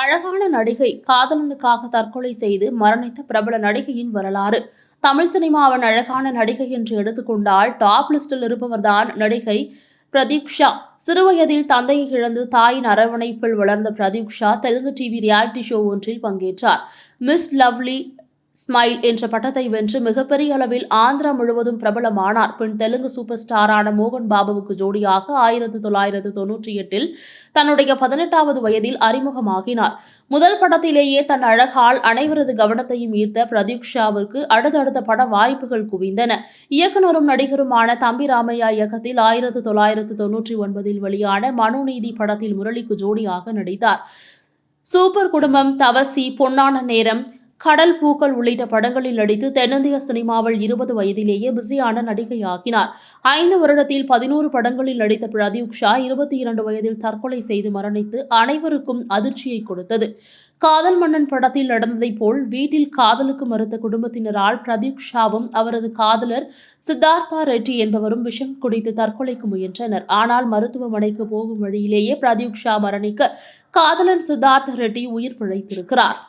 அழகான நடிகை காதலனுக்காக தற்கொலை செய்து மரணித்த பிரபல நடிகையின் வரலாறு. தமிழ் சினிமாவின் அழகான நடிகை என்று எடுத்துக்கொண்டால் டாப் லிஸ்டில் இருப்பவர்தான் நடிகை பிரதீக்ஷா. சிறுவயதில் தந்தையை இழந்து தாயின் அரவணைப்பில் வளர்ந்த Pratiksha Telugu TV reality show ஒன்றில் பங்கேற்றார். மிஸ் லவ்லி ஸ்மைல் என்ற பட்டத்தை வென்று மிகப்பெரிய அளவில் ஆந்திரா முழுவதும் பிரபலமானார். பின் தெலுங்கு சூப்பர் ஸ்டாரான மோகன் பாபுவுக்கு ஜோடியாக ஆயிரத்து தொள்ளாயிரத்து தொன்னூற்றி எட்டில் தன்னுடைய பதினெட்டாவது வயதில் அறிமுகமாகினார். முதல் படத்திலேயே தன் அழகால் அனைவரது கவனத்தையும் ஈர்த்த பிரதீக்ஷாவிற்கு அடுத்தடுத்த பட வாய்ப்புகள் குவிந்தன. இயக்குனரும் நடிகருமான தம்பி ராமையா இயக்கத்தில் ஆயிரத்து தொள்ளாயிரத்து தொன்னூற்றி ஒன்பதில் வெளியான மனுநீதி படத்தில் முரளிக்கு ஜோடியாக நடித்தார். சூப்பர் குடும்பம் தவசி பொன்னான நேரம் கடல் பூக்கள் உள்ளிட்ட படங்களில் நடித்து தென்னிந்திய சினிமாவில் இருபது வயதிலேயே பிஸியான நடிகை ஆகினார் ஐந்து வருடத்தில் பதினோரு படங்களில் நடித்த பிரதீக்ஷா இருபத்தி இரண்டு வயதில் தற்கொலை செய்து மரணித்து அனைவருக்கும் அதிர்ச்சியை கொடுத்தது. காதல் மன்னன் படத்தில் நடந்ததைப் போல் வீட்டில் காதலுக்கு மறுத்த குடும்பத்தினரால் பிரதீக்ஷாவும் அவரது காதலர் சித்தார்த்தா ரெட்டி என்பவரும் விஷம் குடித்து தற்கொலைக்கு முயன்றனர். ஆனால் மருத்துவமனைக்கு போகும் வழியிலேயே பிரதீக்ஷா மரணிக்க காதலன் சித்தார்த்த ரெட்டி உயிர் பிழைத்திருக்கிறார்.